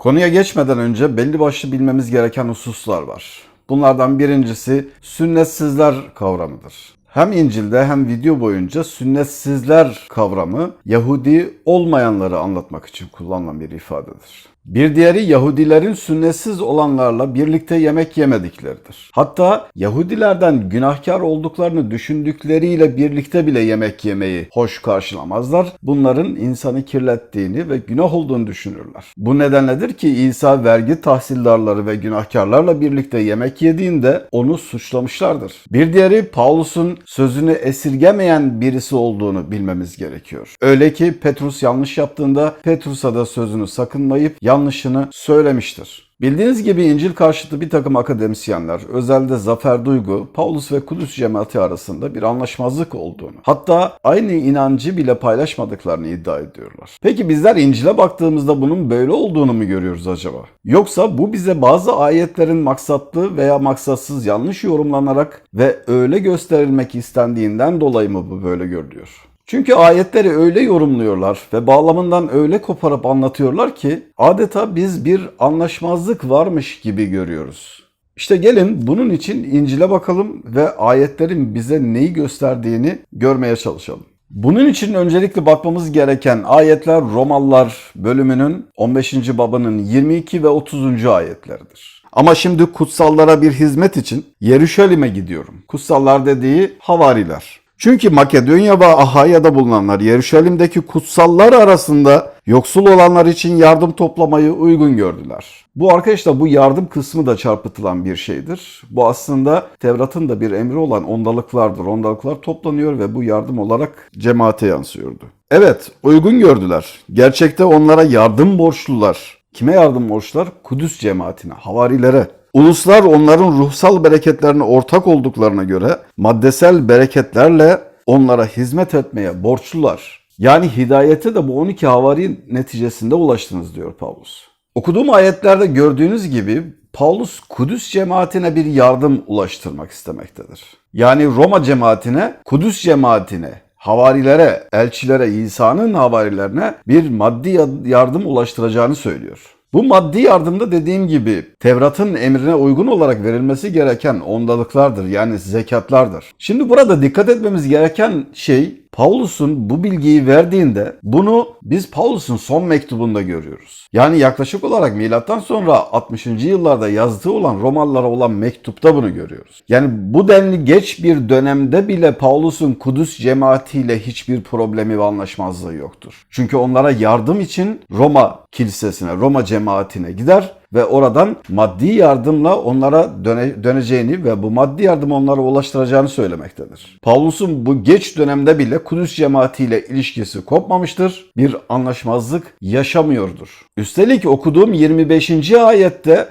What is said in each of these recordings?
Konuya geçmeden önce belli başlı bilmemiz gereken hususlar var. Bunlardan birincisi sünnetsizler kavramıdır. Hem İncil'de hem video boyunca sünnetsizler kavramı Yahudi olmayanları anlatmak için kullanılan bir ifadedir. Bir diğeri Yahudilerin sünnetsiz olanlarla birlikte yemek yemedikleridir. Hatta Yahudilerden günahkar olduklarını düşündükleriyle birlikte bile yemek yemeyi hoş karşılamazlar. Bunların insanı kirlettiğini ve günah olduğunu düşünürler. Bu nedenledir ki İsa vergi tahsildarları ve günahkarlarla birlikte yemek yediğinde onu suçlamışlardır. Bir diğeri Paulus'un sözünü esirgemeyen birisi olduğunu bilmemiz gerekiyor. Öyle ki Petrus yanlış yaptığında Petrus'a da sözünü sakınmayıp yanlışını söylemiştir. Bildiğiniz gibi İncil karşıtı bir takım akademisyenler, özellikle Zafer Duygu, Paulus ve Kudüs cemaati arasında bir anlaşmazlık olduğunu, hatta aynı inancı bile paylaşmadıklarını iddia ediyorlar. Peki bizler İncil'e baktığımızda bunun böyle olduğunu mu görüyoruz acaba? Yoksa bu bize bazı ayetlerin maksatlı veya maksatsız yanlış yorumlanarak ve öyle gösterilmek istendiğinden dolayı mı bu böyle görülüyor? Çünkü ayetleri öyle yorumluyorlar ve bağlamından öyle koparıp anlatıyorlar ki adeta biz bir anlaşmazlık varmış gibi görüyoruz. İşte gelin bunun için İncil'e bakalım ve ayetlerin bize neyi gösterdiğini görmeye çalışalım. Bunun için öncelikle bakmamız gereken ayetler Romalılar bölümünün 15. babının 22 ve 30. ayetleridir. Ama şimdi kutsallara bir hizmet için Yeruşalim'e gidiyorum. Kutsallar dediği havariler. Çünkü Makedonya ve Ahaya'da bulunanlar Yeruşalim'deki kutsallar arasında yoksul olanlar için yardım toplamayı uygun gördüler. Bu arkadaşlar bu yardım kısmı da çarpıtılan bir şeydir. Bu aslında Tevrat'ın da bir emri olan ondalıklardır. Ondalıklar toplanıyor ve bu yardım olarak cemaate yansıyordu. Evet uygun gördüler. Gerçekte onlara yardım borçlular. Kime yardım borçlular? Kudüs cemaatine, havarilere. Uluslar onların ruhsal bereketlerine ortak olduklarına göre maddesel bereketlerle onlara hizmet etmeye borçlular. Yani hidayete de bu 12 havari neticesinde ulaştınız diyor Paulus. Okuduğum ayetlerde gördüğünüz gibi Paulus Kudüs cemaatine bir yardım ulaştırmak istemektedir. Yani Roma cemaatine, Kudüs cemaatine, havarilere, elçilere, İsa'nın havarilerine bir maddi yardım ulaştıracağını söylüyor. Bu maddi yardımda dediğim gibi Tevrat'ın emrine uygun olarak verilmesi gereken ondalıklardır yani zekatlardır. Şimdi burada dikkat etmemiz gereken şey Paulus'un bu bilgiyi verdiğinde bunu biz Paulus'un son mektubunda görüyoruz. Yani yaklaşık olarak milattan sonra 60. yıllarda yazdığı olan Romalılara olan mektupta bunu görüyoruz. Yani bu denli geç bir dönemde bile Paulus'un Kudüs cemaatiyle hiçbir problemi ve anlaşmazlığı yoktur. Çünkü onlara yardım için Roma kilisesine, Roma cemaatine gider ve oradan maddi yardımla onlara döne, döneceğini ve bu maddi yardım onlara ulaştıracağını söylemektedir. Paulus'un bu geç dönemde bile Kudüs cemaatiyle ilişkisi kopmamıştır. Bir anlaşmazlık yaşamıyordur. Üstelik okuduğum 25. ayette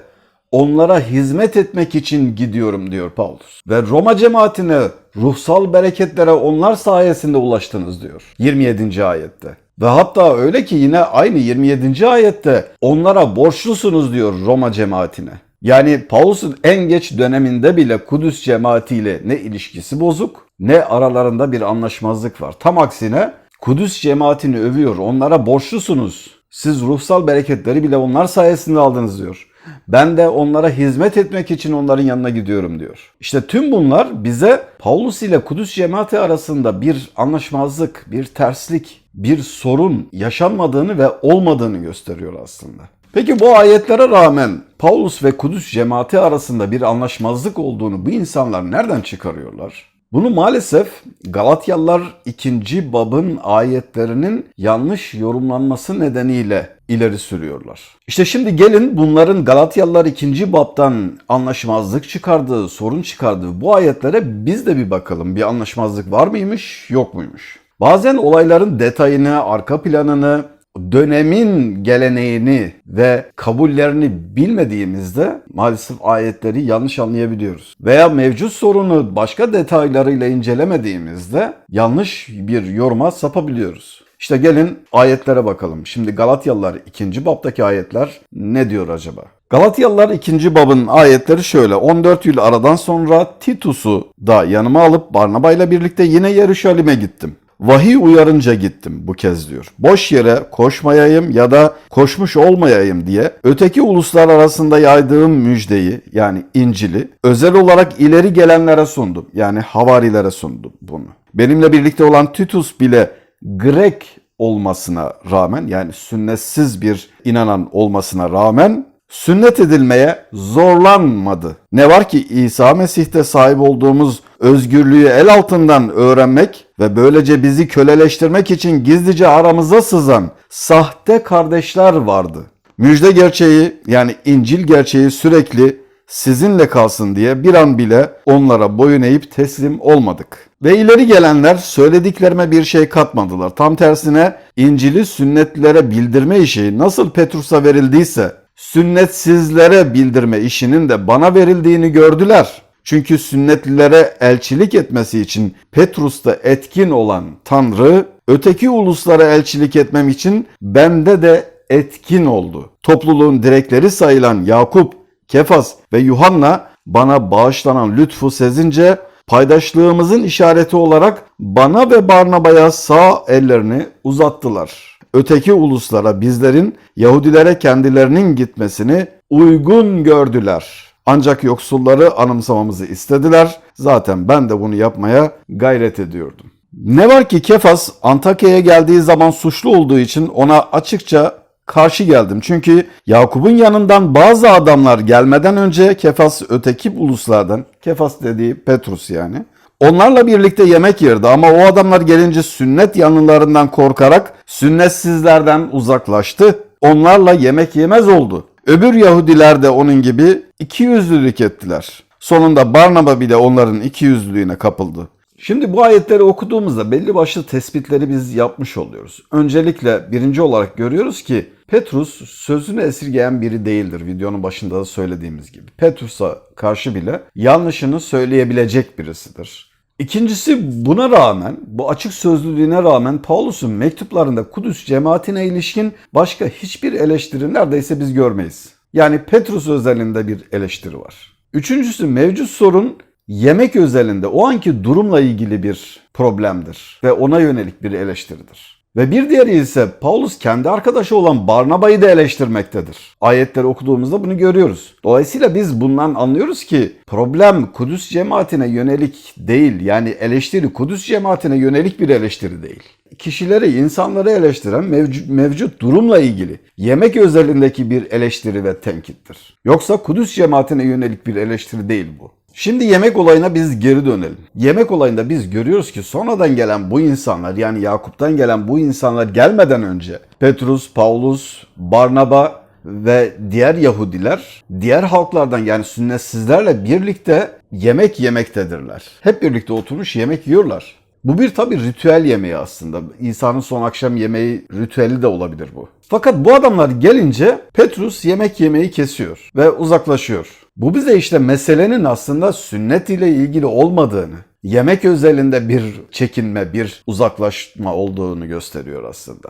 onlara hizmet etmek için gidiyorum diyor Paulus. Ve Roma cemaatine ruhsal bereketlere onlar sayesinde ulaştınız diyor 27. ayette. Ve hatta öyle ki yine aynı 27. ayette onlara borçlusunuz diyor Roma cemaatine. Yani Paulus'un en geç döneminde bile Kudüs cemaatiyle ne ilişkisi bozuk ne aralarında bir anlaşmazlık var. Tam aksine Kudüs cemaatini övüyor. Onlara borçlusunuz. Siz ruhsal bereketleri bile onlar sayesinde aldınız diyor. Ben de onlara hizmet etmek için onların yanına gidiyorum diyor. İşte tüm bunlar bize Paulus ile Kudüs cemaati arasında bir anlaşmazlık, bir terslik, bir sorun yaşanmadığını ve olmadığını gösteriyor aslında. Peki bu ayetlere rağmen Paulus ve Kudüs cemaati arasında bir anlaşmazlık olduğunu bu insanlar nereden çıkarıyorlar? Bunu maalesef Galatyalılar 2. babın ayetlerinin yanlış yorumlanması nedeniyle ileri sürüyorlar. İşte şimdi gelin bunların Galatyalılar 2. babdan anlaşmazlık çıkardığı, sorun çıkardığı bu ayetlere biz de bir bakalım. Bir anlaşmazlık var mıymış, yok muymuş? Bazen olayların detayını, arka planını, dönemin geleneğini ve kabullerini bilmediğimizde maalesef ayetleri yanlış anlayabiliyoruz. Veya mevcut sorunu başka detaylarıyla incelemediğimizde yanlış bir yoruma sapabiliyoruz. İşte gelin ayetlere bakalım. Şimdi Galatyalılar 2. babdaki ayetler ne diyor acaba? Galatyalılar 2. babın ayetleri şöyle. 14 yıl aradan sonra Titus'u da yanıma alıp Barnaba ile birlikte yine Yeruşalim'e gittim. Vahiy uyarınca gittim bu kez diyor. Boş yere koşmayayım ya da koşmuş olmayayım diye öteki uluslar arasında yaydığım müjdeyi yani İncil'i özel olarak ileri gelenlere sundum. Yani havarilere sundum bunu. Benimle birlikte olan Titus bile Grek olmasına rağmen yani sünnetsiz bir inanan olmasına rağmen sünnet edilmeye zorlanmadı. Ne var ki İsa Mesih'te sahip olduğumuz özgürlüğü el altından öğrenmek ve böylece bizi köleleştirmek için gizlice aramıza sızan sahte kardeşler vardı. Müjde gerçeği yani İncil gerçeği sürekli sizinle kalsın diye bir an bile onlara boyun eğip teslim olmadık. Ve ileri gelenler söylediklerime bir şey katmadılar. Tam tersine İncil'i sünnetlilere bildirme işi nasıl Petrus'a verildiyse sünnetsizlere bildirme işinin de bana verildiğini gördüler. Çünkü sünnetlilere elçilik etmesi için Petrus'ta etkin olan Tanrı, öteki uluslara elçilik etmem için bende de etkin oldu. Topluluğun direkleri sayılan Yakup, Kefas ve Yuhanna bana bağışlanan lütfu sezince paydaşlığımızın işareti olarak bana ve Barnaba'ya sağ ellerini uzattılar. Öteki uluslara bizlerin Yahudilere kendilerinin gitmesini uygun gördüler. Ancak yoksulları anımsamamızı istediler. Zaten ben de bunu yapmaya gayret ediyordum. Ne var ki Kefas Antakya'ya geldiği zaman suçlu olduğu için ona açıkça karşı geldim. Çünkü Yakup'un yanından bazı adamlar gelmeden önce Kefas öteki uluslardan, Kefas dediği Petrus yani, Onlarla birlikte yemek yerdi ama o adamlar gelince sünnet yanlılarından korkarak sünnetsizlerden uzaklaştı. Onlarla yemek yemez oldu. Öbür Yahudiler de onun gibi iki yüzlülük ettiler. Sonunda Barnaba bile onların iki yüzlülüğüne kapıldı. Şimdi bu ayetleri okuduğumuzda belli başlı tespitleri biz yapmış oluyoruz. Öncelikle birinci olarak görüyoruz ki Petrus sözünü esirgeyen biri değildir videonun başında da söylediğimiz gibi. Petrus'a karşı bile yanlışını söyleyebilecek birisidir. İkincisi buna rağmen, bu açık sözlülüğüne rağmen Paulus'un mektuplarında Kudüs cemaatine ilişkin başka hiçbir eleştiri neredeyse biz görmeyiz. Yani Petrus özelinde bir eleştiri var. Üçüncüsü mevcut sorun yemek özelinde o anki durumla ilgili bir problemdir ve ona yönelik bir eleştiridir. Ve bir diğeri ise Paulus kendi arkadaşı olan Barnaba'yı da eleştirmektedir. Ayetleri okuduğumuzda bunu görüyoruz. Dolayısıyla biz bundan anlıyoruz ki problem Kudüs cemaatine yönelik değil. Yani eleştiri Kudüs cemaatine yönelik bir eleştiri değil. Kişileri, insanları eleştiren mevcut, mevcut durumla ilgili yemek özelindeki bir eleştiri ve tenkittir. Yoksa Kudüs cemaatine yönelik bir eleştiri değil bu. Şimdi yemek olayına biz geri dönelim. Yemek olayında biz görüyoruz ki sonradan gelen bu insanlar yani Yakup'tan gelen bu insanlar gelmeden önce Petrus, Paulus, Barnaba ve diğer Yahudiler diğer halklardan yani sünnetsizlerle birlikte yemek yemektedirler. Hep birlikte oturmuş yemek yiyorlar. Bu bir tabi ritüel yemeği aslında. İsa'nın son akşam yemeği ritüeli de olabilir bu. Fakat bu adamlar gelince Petrus yemek yemeği kesiyor ve uzaklaşıyor. Bu bize işte meselenin aslında sünnet ile ilgili olmadığını, yemek özelinde bir çekinme, bir uzaklaşma olduğunu gösteriyor aslında.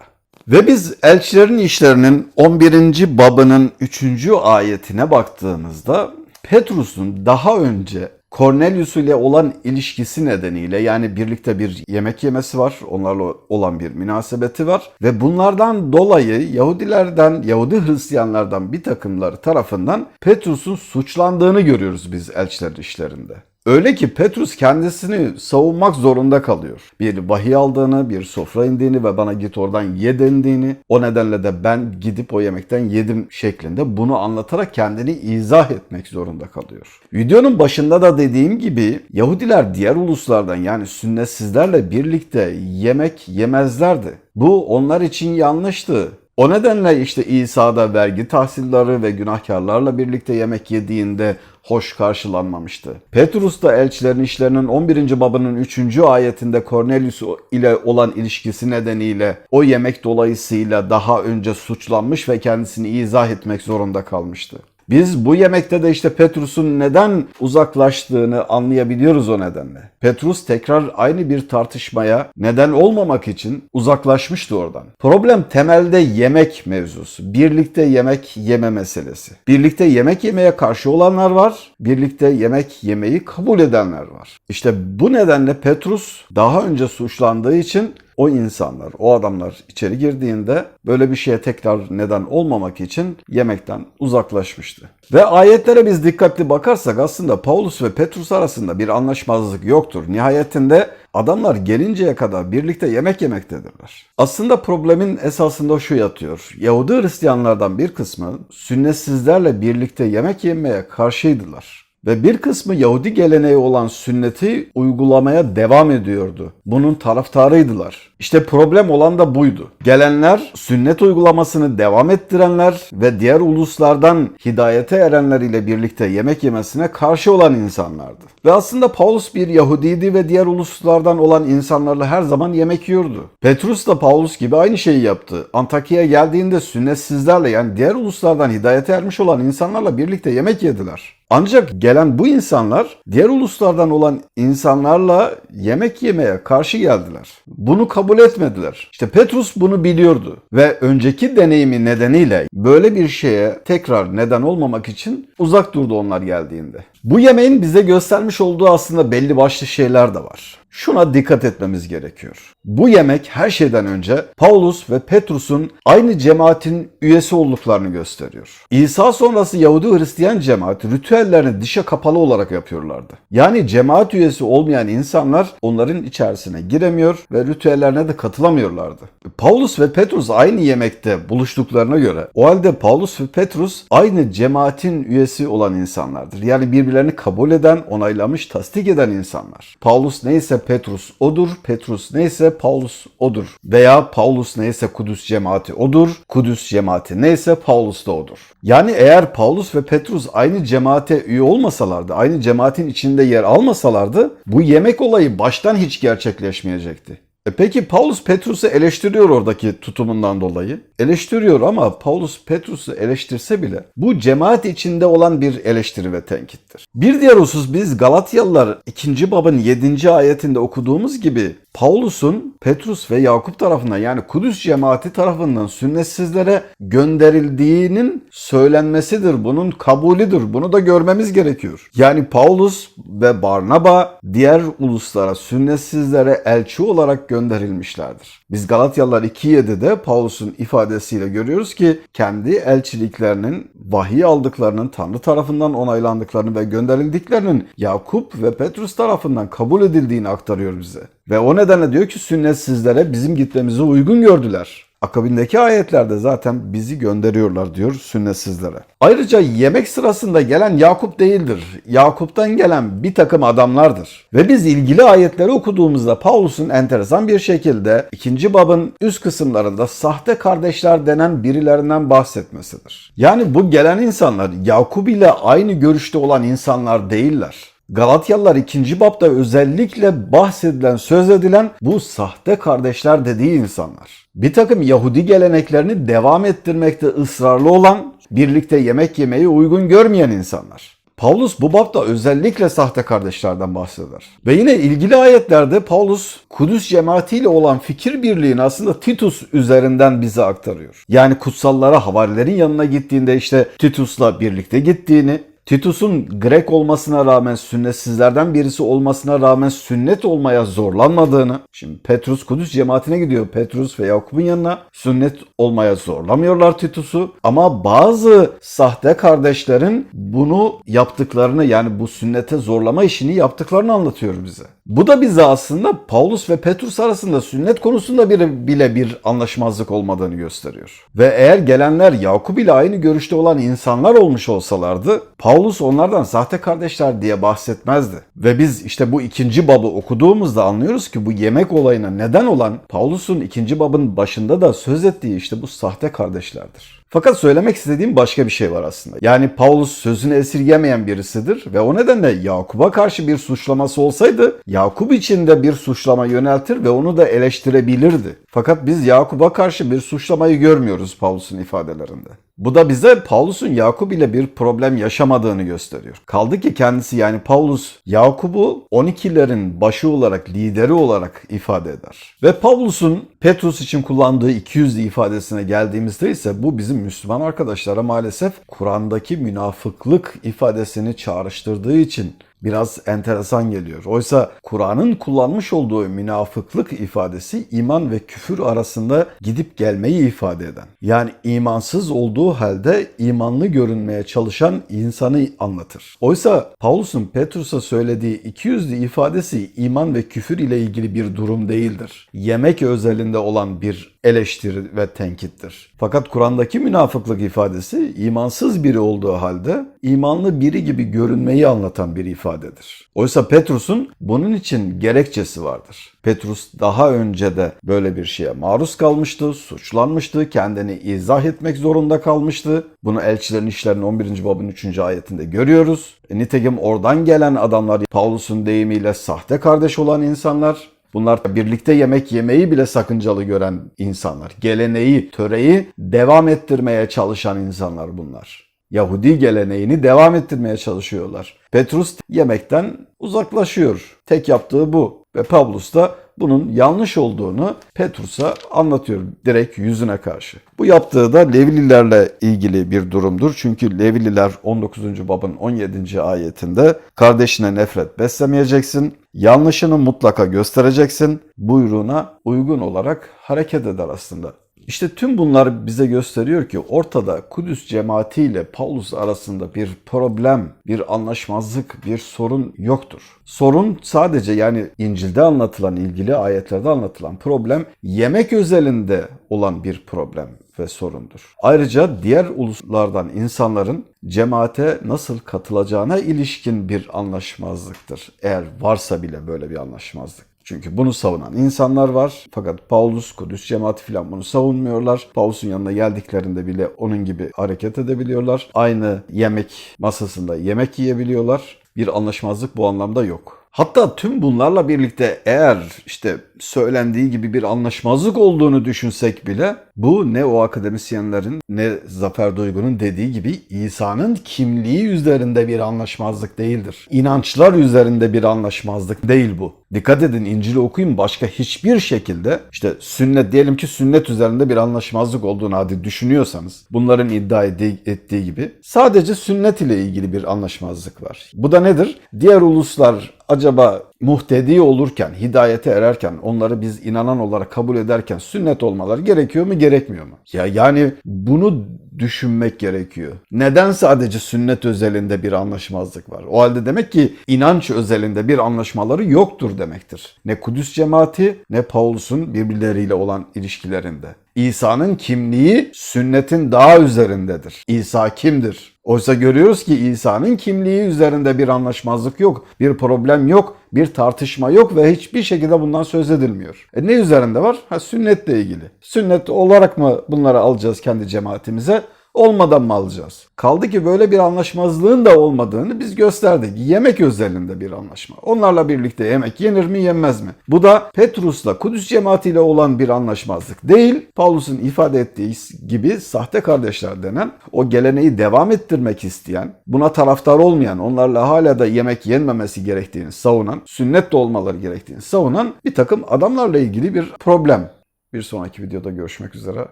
Ve biz elçilerin işlerinin 11. babının 3. ayetine baktığımızda Petrus'un daha önce Cornelius ile olan ilişkisi nedeniyle yani birlikte bir yemek yemesi var. Onlarla olan bir münasebeti var. Ve bunlardan dolayı Yahudilerden, Yahudi Hristiyanlardan bir takımları tarafından Petrus'un suçlandığını görüyoruz biz elçiler işlerinde. Öyle ki Petrus kendisini savunmak zorunda kalıyor. Bir vahiy aldığını, bir sofra indiğini ve bana git oradan ye dendiğini, o nedenle de ben gidip o yemekten yedim şeklinde bunu anlatarak kendini izah etmek zorunda kalıyor. Videonun başında da dediğim gibi Yahudiler diğer uluslardan yani sünnetsizlerle birlikte yemek yemezlerdi. Bu onlar için yanlıştı. O nedenle işte İsa'da vergi tahsilleri ve günahkarlarla birlikte yemek yediğinde hoş karşılanmamıştı. Petrus da elçilerin işlerinin 11. babının 3. ayetinde Cornelius ile olan ilişkisi nedeniyle o yemek dolayısıyla daha önce suçlanmış ve kendisini izah etmek zorunda kalmıştı. Biz bu yemekte de işte Petrus'un neden uzaklaştığını anlayabiliyoruz o nedenle. Petrus tekrar aynı bir tartışmaya neden olmamak için uzaklaşmıştı oradan. Problem temelde yemek mevzusu. Birlikte yemek yeme meselesi. Birlikte yemek yemeye karşı olanlar var. Birlikte yemek yemeyi kabul edenler var. İşte bu nedenle Petrus daha önce suçlandığı için o insanlar, o adamlar içeri girdiğinde böyle bir şeye tekrar neden olmamak için yemekten uzaklaşmıştı. Ve ayetlere biz dikkatli bakarsak aslında Paulus ve Petrus arasında bir anlaşmazlık yoktur. Nihayetinde adamlar gelinceye kadar birlikte yemek yemektedirler. Aslında problemin esasında şu yatıyor. Yahudi Hristiyanlardan bir kısmı sünnetsizlerle birlikte yemek yemeye karşıydılar. Ve bir kısmı Yahudi geleneği olan sünneti uygulamaya devam ediyordu. Bunun taraftarıydılar. İşte problem olan da buydu. Gelenler sünnet uygulamasını devam ettirenler ve diğer uluslardan hidayete erenler ile birlikte yemek yemesine karşı olan insanlardı. Ve aslında Paulus bir Yahudiydi ve diğer uluslardan olan insanlarla her zaman yemek yiyordu. Petrus da Paulus gibi aynı şeyi yaptı. Antakya'ya geldiğinde sünnetsizlerle yani diğer uluslardan hidayete ermiş olan insanlarla birlikte yemek yediler. Ancak gelen bu insanlar diğer uluslardan olan insanlarla yemek yemeye karşı geldiler. Bunu kabul etmediler. İşte Petrus bunu biliyordu ve önceki deneyimi nedeniyle böyle bir şeye tekrar neden olmamak için uzak durdu onlar geldiğinde. Bu yemeğin bize göstermiş olduğu aslında belli başlı şeyler de var. Şuna dikkat etmemiz gerekiyor. Bu yemek her şeyden önce Paulus ve Petrus'un aynı cemaatin üyesi olduklarını gösteriyor. İsa sonrası Yahudi Hristiyan cemaat ritüellerini dışa kapalı olarak yapıyorlardı. Yani cemaat üyesi olmayan insanlar onların içerisine giremiyor ve ritüellerine de katılamıyorlardı. Paulus ve Petrus aynı yemekte buluştuklarına göre o halde Paulus ve Petrus aynı cemaatin üyesi olan insanlardır. Yani birbirlerini kabul eden, onaylamış, tasdik eden insanlar. Paulus neyse Petrus odur, Petrus neyse Paulus odur. Veya Paulus neyse Kudüs cemaati odur, Kudüs cemaati neyse Paulus da odur. Yani eğer Paulus ve Petrus aynı cemaate üye olmasalardı, aynı cemaatin içinde yer almasalardı bu yemek olayı baştan hiç gerçekleşmeyecekti. E peki Paulus Petrus'u eleştiriyor oradaki tutumundan dolayı. Eleştiriyor ama Paulus Petrus'u eleştirse bile bu cemaat içinde olan bir eleştiri ve tenkittir. Bir diğer husus biz Galatyalılar 2. babın 7. ayetinde okuduğumuz gibi Paulus'un Petrus ve Yakup tarafından yani Kudüs cemaati tarafından sünnetsizlere gönderildiğinin söylenmesidir. Bunun kabulüdür. Bunu da görmemiz gerekiyor. Yani Paulus ve Barnaba diğer uluslara sünnetsizlere elçi olarak gönderilmişlerdir. Biz Galatyalılar 2.7'de Paulus'un ifadesiyle görüyoruz ki kendi elçiliklerinin vahiy aldıklarının Tanrı tarafından onaylandıklarını ve gönderildiklerinin Yakup ve Petrus tarafından kabul edildiğini aktarıyor bize. Ve o nedenle diyor ki sünnetsizlere bizim gitmemizi uygun gördüler. Akabindeki ayetlerde zaten bizi gönderiyorlar diyor sünnetsizlere. Ayrıca yemek sırasında gelen Yakup değildir. Yakup'tan gelen bir takım adamlardır. Ve biz ilgili ayetleri okuduğumuzda Paulus'un enteresan bir şekilde ikinci babın üst kısımlarında sahte kardeşler denen birilerinden bahsetmesidir. Yani bu gelen insanlar Yakup ile aynı görüşte olan insanlar değiller. Galatyalılar 2. babda özellikle bahsedilen, söz edilen bu sahte kardeşler dediği insanlar. Bir takım Yahudi geleneklerini devam ettirmekte ısrarlı olan, birlikte yemek yemeyi uygun görmeyen insanlar. Paulus bu babda özellikle sahte kardeşlerden bahseder. Ve yine ilgili ayetlerde Paulus Kudüs cemaatiyle olan fikir birliğini aslında Titus üzerinden bize aktarıyor. Yani kutsallara havarilerin yanına gittiğinde işte Titus'la birlikte gittiğini, Titus'un Grek olmasına rağmen sünnetsizlerden birisi olmasına rağmen sünnet olmaya zorlanmadığını, şimdi Petrus Kudüs cemaatine gidiyor Petrus ve Yakup'un yanına sünnet olmaya zorlamıyorlar Titus'u ama bazı sahte kardeşlerin bunu yaptıklarını yani bu sünnete zorlama işini yaptıklarını anlatıyor bize. Bu da bize aslında Paulus ve Petrus arasında sünnet konusunda bir, bile bir anlaşmazlık olmadığını gösteriyor. Ve eğer gelenler Yakup ile aynı görüşte olan insanlar olmuş olsalardı Paulus onlardan sahte kardeşler diye bahsetmezdi. Ve biz işte bu ikinci babı okuduğumuzda anlıyoruz ki bu yemek olayına neden olan Paulus'un ikinci babın başında da söz ettiği işte bu sahte kardeşlerdir. Fakat söylemek istediğim başka bir şey var aslında. Yani Paulus sözünü esirgemeyen birisidir ve o nedenle Yakup'a karşı bir suçlaması olsaydı Yakup için de bir suçlama yöneltir ve onu da eleştirebilirdi. Fakat biz Yakup'a karşı bir suçlamayı görmüyoruz Paulus'un ifadelerinde. Bu da bize Paulus'un Yakup ile bir problem yaşamadığını gösteriyor. Kaldı ki kendisi yani Paulus Yakup'u 12'lerin başı olarak, lideri olarak ifade eder. Ve Paulus'un Petrus için kullandığı 200 ifadesine geldiğimizde ise bu bizim Müslüman arkadaşlara maalesef Kur'an'daki münafıklık ifadesini çağrıştırdığı için biraz enteresan geliyor. Oysa Kur'an'ın kullanmış olduğu münafıklık ifadesi iman ve küfür arasında gidip gelmeyi ifade eden. Yani imansız olduğu halde imanlı görünmeye çalışan insanı anlatır. Oysa Paulus'un Petrus'a söylediği 200'lü ifadesi iman ve küfür ile ilgili bir durum değildir. Yemek özelinde olan bir eleştiri ve tenkittir. Fakat Kur'an'daki münafıklık ifadesi imansız biri olduğu halde imanlı biri gibi görünmeyi anlatan bir ifadedir. Oysa Petrus'un bunun için gerekçesi vardır. Petrus daha önce de böyle bir şeye maruz kalmıştı, suçlanmıştı, kendini izah etmek zorunda kalmıştı. Bunu Elçilerin İşlerinin 11. babın 3. ayetinde görüyoruz. E, nitekim oradan gelen adamlar Paulus'un deyimiyle sahte kardeş olan insanlar Bunlar birlikte yemek yemeyi bile sakıncalı gören insanlar. Geleneği, töreyi devam ettirmeye çalışan insanlar bunlar. Yahudi geleneğini devam ettirmeye çalışıyorlar. Petrus yemekten uzaklaşıyor. Tek yaptığı bu. Ve Pavlus da bunun yanlış olduğunu Petrus'a anlatıyor direkt yüzüne karşı. Bu yaptığı da Levililerle ilgili bir durumdur. Çünkü Levililer 19. babın 17. ayetinde kardeşine nefret beslemeyeceksin, yanlışını mutlaka göstereceksin, buyruğuna uygun olarak hareket eder aslında. İşte tüm bunlar bize gösteriyor ki ortada Kudüs cemaati ile Paulus arasında bir problem, bir anlaşmazlık, bir sorun yoktur. Sorun sadece yani İncil'de anlatılan, ilgili ayetlerde anlatılan problem yemek özelinde olan bir problem ve sorundur. Ayrıca diğer uluslardan insanların cemaate nasıl katılacağına ilişkin bir anlaşmazlıktır. Eğer varsa bile böyle bir anlaşmazlık. Çünkü bunu savunan insanlar var. Fakat Paulus, Kudüs cemaati filan bunu savunmuyorlar. Paulus'un yanına geldiklerinde bile onun gibi hareket edebiliyorlar. Aynı yemek masasında yemek yiyebiliyorlar. Bir anlaşmazlık bu anlamda yok. Hatta tüm bunlarla birlikte eğer işte söylendiği gibi bir anlaşmazlık olduğunu düşünsek bile bu ne o akademisyenlerin ne Zafer Duygu'nun dediği gibi İsa'nın kimliği üzerinde bir anlaşmazlık değildir. İnançlar üzerinde bir anlaşmazlık değil bu. Dikkat edin İncil'i okuyun başka hiçbir şekilde işte sünnet diyelim ki sünnet üzerinde bir anlaşmazlık olduğunu hadi düşünüyorsanız bunların iddia ettiği gibi sadece sünnet ile ilgili bir anlaşmazlık var. Bu da nedir? Diğer uluslar acaba muhtedi olurken, hidayete ererken, onları biz inanan olarak kabul ederken sünnet olmaları gerekiyor mu, gerekmiyor mu? Ya yani bunu düşünmek gerekiyor. Neden sadece sünnet özelinde bir anlaşmazlık var? O halde demek ki inanç özelinde bir anlaşmaları yoktur demektir. Ne Kudüs cemaati ne Paulus'un birbirleriyle olan ilişkilerinde. İsa'nın kimliği sünnetin daha üzerindedir. İsa kimdir? Oysa görüyoruz ki İsa'nın kimliği üzerinde bir anlaşmazlık yok, bir problem yok, bir tartışma yok ve hiçbir şekilde bundan söz edilmiyor. E ne üzerinde var? Ha sünnetle ilgili. Sünnet olarak mı bunları alacağız kendi cemaatimize? Olmadan mı alacağız? Kaldı ki böyle bir anlaşmazlığın da olmadığını biz gösterdik. Yemek özelinde bir anlaşma. Onlarla birlikte yemek yenir mi yenmez mi? Bu da Petrus'la Kudüs cemaatiyle olan bir anlaşmazlık değil. Paulus'un ifade ettiği gibi sahte kardeşler denen o geleneği devam ettirmek isteyen, buna taraftar olmayan, onlarla hala da yemek yenmemesi gerektiğini savunan, sünnet de olmaları gerektiğini savunan bir takım adamlarla ilgili bir problem. Bir sonraki videoda görüşmek üzere.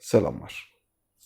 Selamlar.